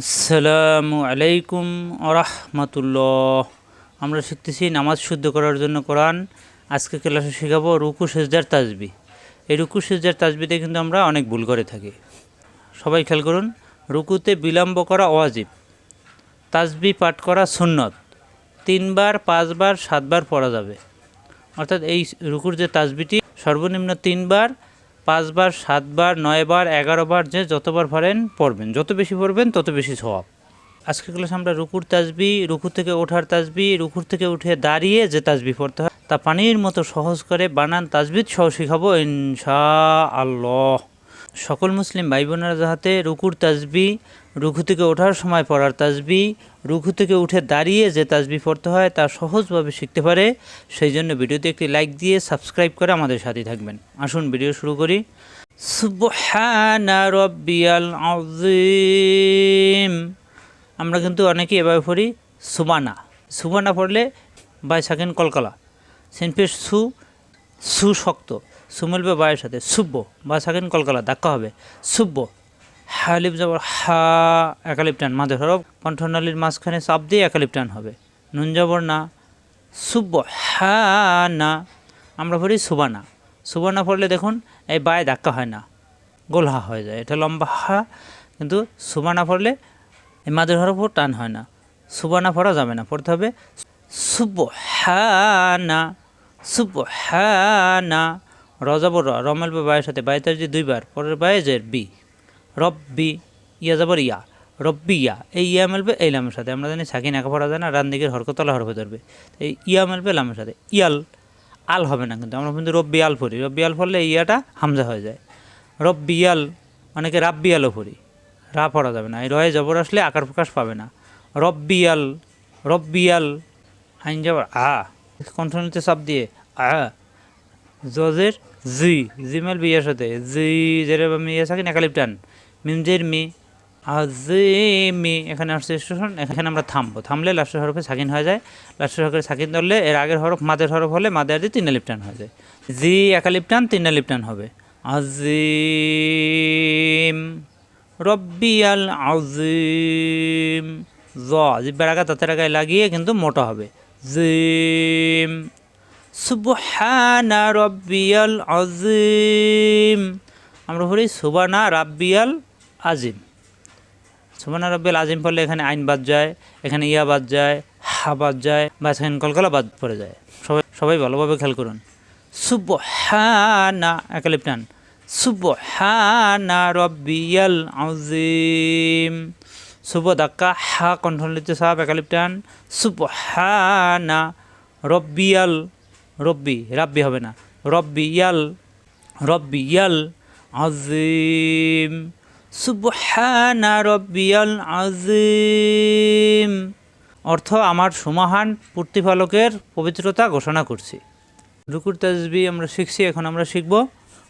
আসসালামু আলাইকুম আরহামতুল্লাহ আমরা শিখতেছি নামাজ শুদ্ধ করার জন্য কোরআন। আজকে ক্লাসে শেখাবো রুকু সেজদার তাজবি। এই রুকু সেজদার তাজবিতে কিন্তু আমরা অনেক ভুল করে থাকি। সবাই খেয়াল করুন, রুকুতে বিলম্ব করা ওয়াজিব। তাজবি পাঠ করা সুন্নত। তিনবার, পাঁচবার, সাতবার পড়া যাবে। অর্থাৎ এই রুকুর যে তাজবিটি সর্বনিম্ন তিনবার পাঁচবার, সাতবার, নয়বার, এগারোবার যে যতবার পারেন পড়বেন। যত বেশি পড়বেন, তত বেশি সব আজকে ক্লাস আমরা রুকুর তাজবি রুকু থেকে ওঠার তাজবি রুকুর থেকে উঠে দাঁড়িয়ে যে তাজবি পড়তে হয়, তা পানির মতো সহজ করে বানান তাজবিদ সহ শিখাবো ইনশা আল্লাহ সকল মুসলিম ভাই বোনেরা যাহাতে রুকুর তাজবি রুকু থেকে ওঠার সময় পড়ার তাজবি রুঘু থেকে উঠে দাঁড়িয়ে যে তাজবি পড়তে হয় তা সহজভাবে শিখতে পারে। সেই জন্য ভিডিওতে একটি লাইক দিয়ে সাবস্ক্রাইব করে আমাদের সাথে থাকবেন। আসুন ভিডিও শুরু করি। আমরা কিন্তু অনেকেই এভাবে পড়ি, সুবানা। সুবানা পড়লে বাই সাকেন কলকলা। সেনপেশ সু সু শক্ত। সু মিলবে বায়ের সাথে। সুব্য বা সাকেন কলকলা, ধাক্কা হবে। সুব্য হালিপ যাবর হা একালিপ টান মাঝে হরফ। কণ্ঠনালীর মাঝখানে চাপ দিয়ে একালিপ টান হবে। নুন যাবর না সুব্য হা না, আমরা পড়ি সুবানা। সুবানা পড়লে দেখুন, এই বায়ে ধাক্কা হয় না, গোলহা হয়ে যায়। এটা লম্বা হা, কিন্তু সুবানা পড়লে এই মাঝের হরফও টান হয় না। সুবানা পড়া যাবে না, পড়তে হবে সুব্য হানা সুব্য হানা রজাবর র রমেলবে বায়ের সাথে বায়তার যে দুইবার, পরের বায়েজের বি। রব্বি, ইয়া যাবর ইয়া, রব্বি ইয়া। এই ইয়া মেলবে এই লামের সাথে। আমরা জানি সাকিন একা পড়া যায় না, রান দিকের হরকতলা হরফে ধরবে। এই ইয়া মেলবে লামের সাথে। ইয়াল, আল হবে না কিন্তু। আমরা কিন্তু রব্বি আল পড়ি। রব্বি আল পড়লে ইয়াটা হামজা হয়ে যায়। রব্বিয়াল অনেকে রাব্বি আলও পড়ি। রা পড়া যাবে না। এই রয়ে জবর আসলে আকার প্রকাশ পাবে না। রব্বিয়াল রব্বিয়াল আইন জবর, আ। কণ্ঠনীতে চাপ দিয়ে, আ। জজের জি। জিমেল বিয়ের সাথে। জি, জেরে বা মিয়া থাকেন একালিপ টান মিমজের মি মি এখানে আসছে স্টেশন এখানে আমরা থামবো। থামলে লাস্টের হরফে সাকিন হয়ে যায়। লাস্টের হরফে সাকিন ধরলে এর আগের হরফ মাদের হরফ হলে মাদের দিয়ে তিন লিপটান হয়ে যায়। জি একা টান তিন লিপটান হবে। আজিম, রব্বিয়াল আজিম। জ, জিব্বার আগা তাতে আগায় লাগিয়ে কিন্তু মোটা হবে। জিম, সুবহানা রব্বিয়াল আজিম। আমরা বলি সুবানা রাব্বিয়াল আজিম। সুবানা রব্বিয়াল আজিম পড়লে এখানে আইন বাদ যায়, এখানে ইয়া বাদ যায়, হা বাদ যায়, বা সেখানে কলকলা বাদ পড়ে যায়। সবাই সবাই ভালোভাবে খেয়াল করুন। সুবহানা একালিপ টান সুবহানা রব্বিয়াল আজিম। শুভ ধাক্কা, হা কণ্ঠলিত সাপ একালিপ টান সুবহানা রব্বিয়াল রব্বি, রাব্বি হবে না। রব্বিয়াল রব্বিয়াল আজিম। সুবহানা রব্বিয়াল আজিম অর্থ, আমার সমাহান প্রতিপালকের পবিত্রতা ঘোষণা করছি। রুকুর তাজবি আমরা শিখছি, এখন আমরা শিখব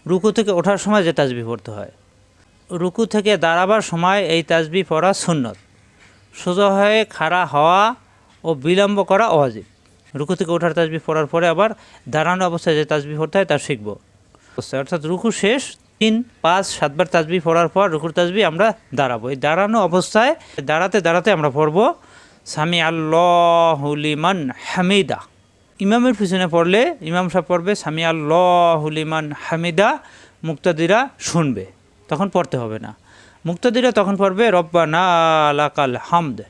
রুকু থেকে ওঠার সময় যে তাজবি পড়তে হয়। রুকু থেকে দাঁড়াবার সময় এই তাজবি পড়া সুন্নত। সোজা হয়ে খাড়া হওয়া ও বিলম্ব করা অজিব রুকু থেকে ওঠার তাজবি পড়ার পরে আবার দাঁড়ানো অবস্থায় যে তাজবি পড়তে হয় তা শিখব। অর্থাৎ রুকু শেষ তিন, পাঁচ, সাতবার তাজবি পড়ার পর রুকুর তাজবি আমরা দাঁড়াবো। এই দাঁড়ানো অবস্থায় দাঁড়াতে দাঁড়াতে আমরা পড়ব, সামি আল্লাহুলিমান হামিদা। ইমামের পিছনে পড়লে ইমাম সাহেব পড়বে, সামি আল্লাহুলিমান হামিদা। মুক্তাদিরা শুনবে, তখন পড়তে হবে না। মুক্তাদিরা তখন পড়বে, রব্বানা লাকাল হামদ।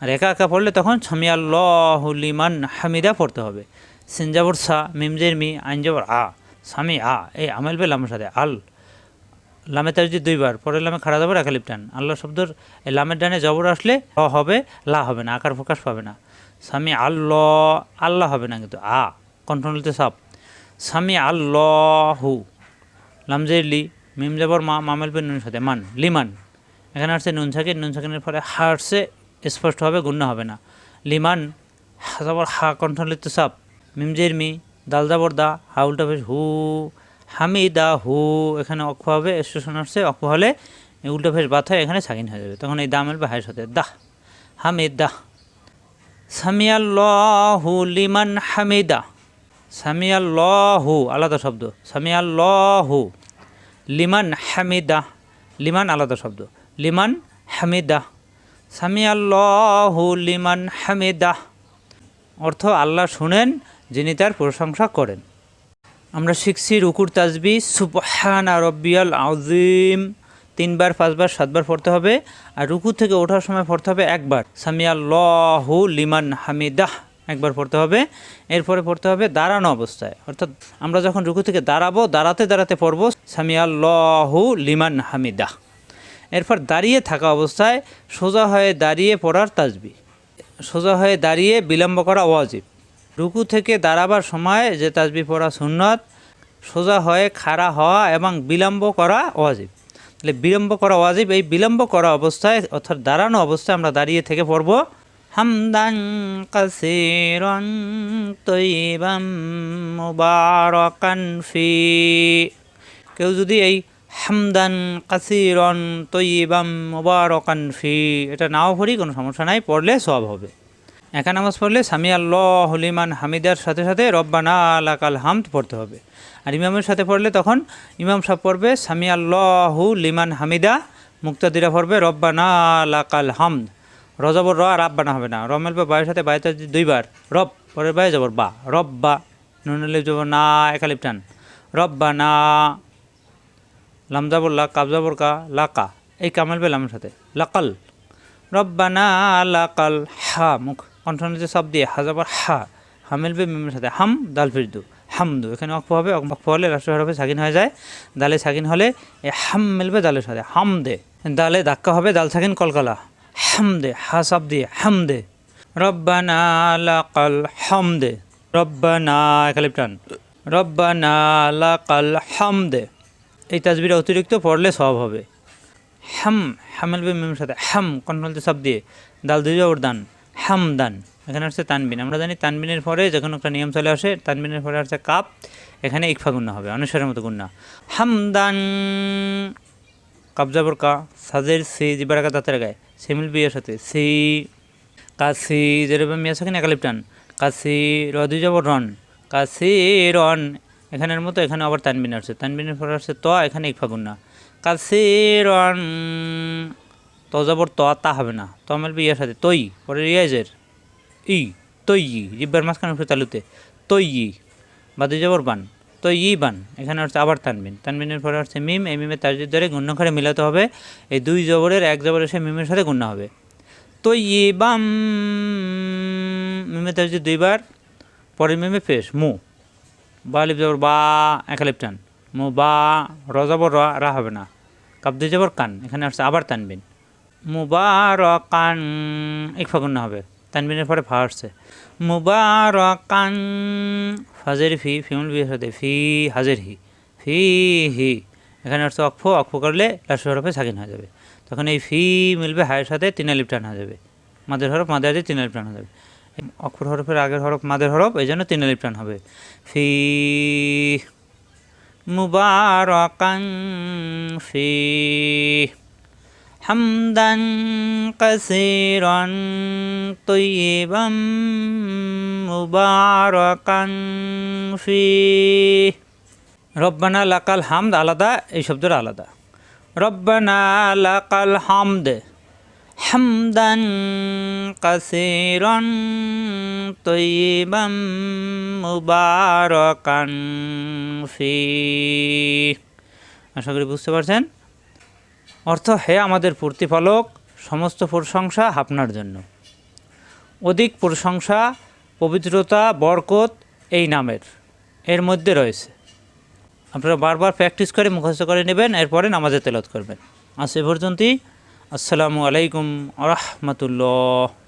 আর একা একা পড়লে তখন, সামি আল্লাহুলিমান হামিদা পড়তে হবে। সিনজাবর সা, মিমজের মি, আইনজাবর আ। সামি আ, এই আমেল বে লামের সাথে, আল। লামে তার যে দুইবার, পরের লামে খাড়া যাবর একালিপ টান আল্লাহ শব্দর এই লামের ডানে জবর আসলে হ হবে, লা হবে না, আকার প্রকাশ পাবে না। স্বামী আল্লাহ আল্লাহ হবে না কিন্তু, আ, কণ্ঠনলিতে সাপ। স্বামী, আল্লাহু। লামজের লি, মিম যাবর মা মামেল পে নুন সাথে, মান, লিমান। এখানে আসছে নুন থাকে নুন সাকিনের ফলে হারসে স্পষ্ট হবে, গুণ্য হবে না। লিমান, হা যাবর হা কণ্ঠনলিতে সাপ। মিমজের মি দাল যাবর দা হা উল্টা বেশ হু, হামিদা হু, এখানে অক্ষ হবে, স্টেশন আসছে, অক্ষ হলে উল্টা ফেস বাত হয় এখানে সাকিন হয়ে যাবে, তখন এই দামেল বা হায়ের সাথে, দাহ, হামিদ। সামিয়াল্লাহু লিমান হামিদা, সামিয়াল্লাহু, আলাদা শব্দ, সামিয়াল্লাহু লিমান হামিদা, লিমান আলাদা শব্দ, লিমান হামিদা সামি আল্লাহ লিমান হামিদাহ অর্থ আল্লাহ শুনেন যিনি তার প্রশংসা করেন। আমরা শিখছি রুকুর তাজবি, সুবহানা রব্বিয়াল আউজিম তিনবার, পাঁচবার, সাতবার পড়তে হবে। আর রুকু থেকে ওঠার সময় পড়তে হবে একবার। সামিয়াল্লাহু লিমান হামিদাহ। একবার পড়তে হবে। এরপরে পড়তে হবে দাঁড়ানো অবস্থায়। অর্থাৎ আমরা যখন রুকু থেকে দাঁড়াবো, দাঁড়াতে দাঁড়াতে পড়ব, সামিয়াল্লাহু লিমান হামিদাহ। এরপর দাঁড়িয়ে থাকা অবস্থায় সোজা হয়ে দাঁড়িয়ে পড়ার তাজবি। সোজা হয়ে দাঁড়িয়ে বিলম্ব করা ওয়াজিব। রুকু থেকে দাঁড়াবার সময় যে তাজবি পড়া সুন্নত, সোজা হয়ে খাড়া হওয়া এবং বিলম্ব করা ওয়াজিব। তাহলে বিলম্ব করা ওয়াজিব, এই বিলম্ব করা অবস্থায় অর্থাৎ দাঁড়ানো অবস্থায় আমরা দাঁড়িয়ে থেকে পড়ব, হামদান কাসিরন তৈবাম মুবারকান ফি। কেউ যদি এই হামদান কাসিরন তৈবাম মুবারকান ফি, এটা নাও পড়ি, কোনো সমস্যা নাই, পড়লে সব হবে। একা নামাজ পড়লে সামি আল্লাহ হলিমান হামিদার সাথে সাথে রব্বানা লাকাল হামদ পড়তে হবে। আর ইমামের সাথে পড়লে তখন ইমাম সাহেব পড়বে, সামি আল্লাহু লিমান হামিদা, মুক্তাদিরা পড়বে, রব্বানা লাকাল হামদ। রজবর র আর আব্বানা হবে না। রমেল বা বায়ের সাথে বায়ুতে দুইবার। রব, পরের বায়ে যাবর বা। রব্বা নুনলে যাব, না, একালিপ টান। রব্বানা লামজাবর লা কাবজাবর কা, লাকা। এই কামাল বে লামের সাথে। লাকাল। রব্বানা লাকাল হা, মুখ। কণ্ঠনীতে সব দিয়ে, হাজাবার হা, হামিল বে মিমের সাথে, হাম, দাল ফিরদু, হামদু, এখানে অক্ষ হবে, অক্ষ হলে রাষ্ট্র হবে সাকিন হয়ে যায়, দালে সাকিন হলে এ হাম মিলবে দালের সাথে, হাম দে, দালে ধাক্কা হবে, দাল সাকিন কলকালা, হাম দে, হা সব দিয়ে, হাম দে, রব্বানা লাকাল হাম দে, রব্বানা একালিপটান রব্বানা লাকাল হাম দে, এই তাজবিরা অতিরিক্ত পড়লে সব হবে, হাম, হামেল বে মিমের সাথে, হাম কন্ট্রোলতে সব দিয়ে, দাল দুই জবর দান হাম দান এখানে হচ্ছে তানবিন। আমরা জানি তানবিনের পরে যখন একটা নিয়ম চলে আসে, তানবিনের পরে আসছে কাপ এখানে ইকফা গুন্না হবে অনুসারের মতো গুন্না। হামদান। কাবজাবর কা, সাজের সি জিবারাকা দাঁতের গায়ে। সেমিল বিয়ের সাথে, সি কাশি যেরকম মিয়া থাকে না একালিপটান কাশি রদি যাব রন। কাশি রন। এখানের মতো এখানে আবার তানবিন আসছে। তানবিনের পরে আসছে ত, এখানে ইকফা গুন্না। কাশি রন। তজাবর ত তা হবে না। তমেল বিয়ের সাথে। তৈ পরে রিয়াজের। ই তৈ জিব্বার মাঝখানে উঠে তালুতে। তৈ বাদে যাবর বান। তৈ ই বান। এখানে হচ্ছে আবার তানবিন। তানবিনের পরে হচ্ছে মিম। এই মিমের তাজের দ্বারে গুণ্যখারে মিলাতে হবে। এই দুই জবরের এক জবর এসে মিমের সাথে গুণ্য হবে। তৈ ই বাম। মিমের তাজের দুইবার। পরে মিমে পেশ। মু। বা লিপ জবর বা একালিপ টান। মু বা র জবর র হবে না। কাপ দুই জবর কান। এখানে হচ্ছে আবার তানবিন। মুবারকান এক ফাগুন হবে, তানবিনের পরে ফা আসছে। মুবারকান, ফাজের ফি ফিমুল বিয়ের সাথে ফি হাজের হি, ফি হি। এখানে হচ্ছে অক্ষ অক্ষ করলে লাস্ট হরফে সাকিন হয়ে যাবে। তখন এই ফি মিলবে হায়ের সাথে তিন আলিপ টান হয়ে যাবে। মাদের হরফ, মাদের হাতে তিন আলিপ টান হয়ে যাবে। অক্ষর হরফের আগের হরফ, মাদের হরফ, এই জন্য তিন আলিপ টান হবে। ফি মুবারকান, ফি حمدا كثيرا طيبا مباركا فيه রব্বানা লাকাল হামদ আলাদা এই শব্দটা আলাদা রব্বানা লাকাল হামদ হামদান কাসিরন তৈবাম মুবারকান ফি আশা করি বুঝতে পারছেন অর্থ, হে আমাদের প্রতিপালক, সমস্ত প্রশংসা আপনার জন্য। অধিক প্রশংসা, পবিত্রতা, বরকত এই নামের, এর মধ্যে রয়েছে। আপনারা বারবার প্র্যাকটিস করে মুখস্থ করে নেবেন, এরপরে নামাজে তেলত করবেন। আজ এ পর্যন্তই। আসসালামু আলাইকুম আরহামতুল্লাহ